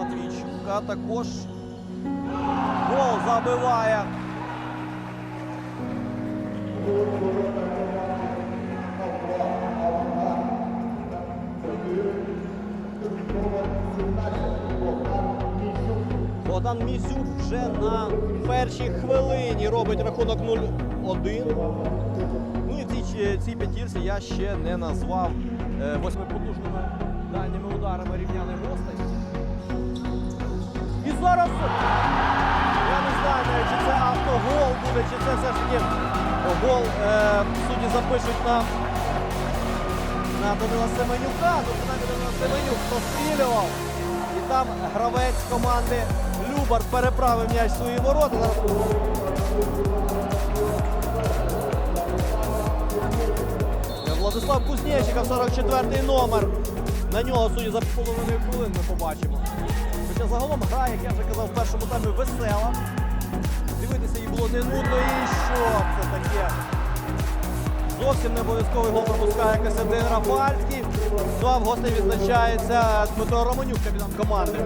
Матвійчука також. Гол забиває. Богдан Місюк вже на першій хвилині робить рахунок 0-1. Ну і в цій, п'ятірці я ще не назвав е, восьми потужними дальніми ударами рівняних гостей. І зараз я не знаю, чи це автогол буде, чи це все ж таки гол е, судді запишуть на, на Данила Семенюка. Ну, принаймні Данила Семенюк пострілював. І там гравець команди Любар переправив м'яч свої ворота. Владислав Кузнєчиков, 44-й номер. На нього судді за половиною хвилин ми побачимо. Хоча загалом гра, як я вже казав, в першому таймі весела. Дивитися її було не нудно і що це таке. Зовсім не обов'язковий гол пропускає Костянтин Рафальський. Ну в гостей відзначається Дмитро Романюк, капітан команди.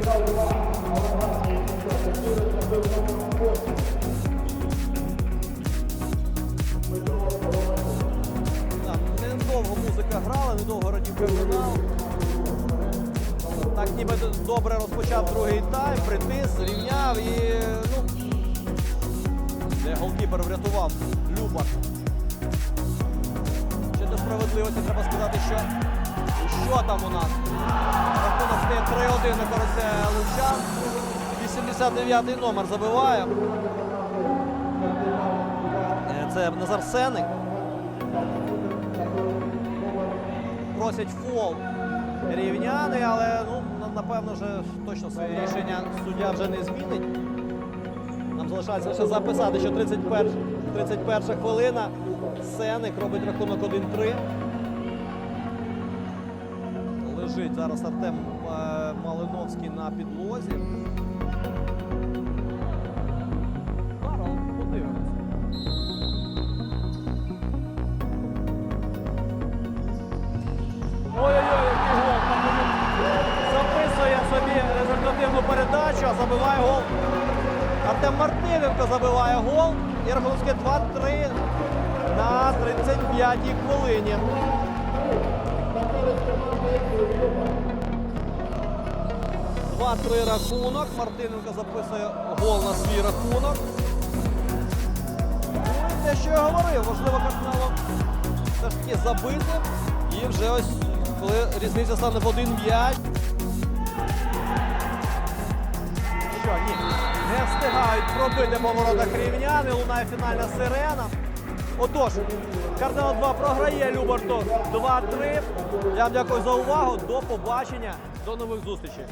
Музика грала, недовго радів кардинал. Так ніби добре розпочав другий тайм, притис, рівняв і ну, де голкіпер врятував Любар. Ще до справедливості треба сказати, що що там у нас? Рахунок стає 3-1 на користь Лучан. 89-й номер забиває. Е, Це Назар Сеник. Просять фол рівняни, але ну, напевно вже точно своє рішення суддя вже не змінить. Нам залишається лише записати, що 31, 31 хвилина. Сеник робить рахунок 1-3. Лежить зараз Артем е, Малиновський на підлозі. Артем Мартиненко забиває гол. І рахунок 2-3 на 35-й хвилині. Два-три рахунок. Мартиненко записує гол на свій рахунок. І те, що я говорив, важливо кардиналом все ж таки забити. І вже ось, коли різниця стане в один м'яч. Встигають пробити по воротах рівняни, лунає фінальна сирена. Отож, Кардинал 2 програє Любартов 2-3. Я вам дякую за увагу. До побачення, до нових зустрічей.